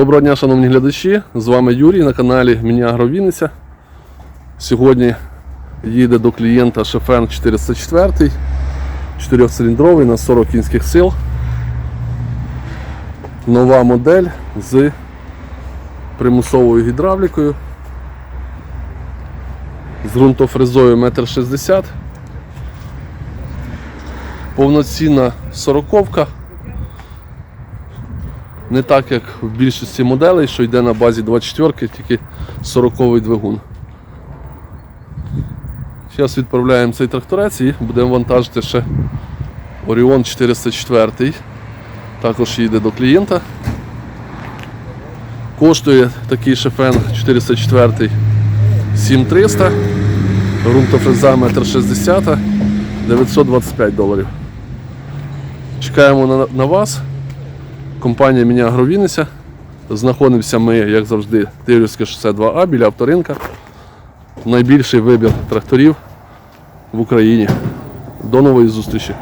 Доброго дня, шановні глядачі! З вами Юрій на каналі Мініагро Вінниця. Сьогодні їде до клієнта Шефен 404, 4-циліндровий на 40 кінських сил. Нова модель з примусовою гідравлікою, з ґрунтофрезою 1,60 м. Повноцінна сороковка. Не так, як в більшості моделей, що йде на базі 24, тільки 40-й двигун. Зараз відправляємо цей тракторець і будемо вантажити ще Orion 404. Також їде до клієнта. Коштує такий шефен 404 7300, ґрунтофреза 1,60 925 доларів. Чекаємо на, на вас. Компанія Міня Агровінниця. Знаходимося ми, як завжди, Тиврівське шосе 2А біля авторинка. Найбільший вибір тракторів в Україні. До нової зустрічі!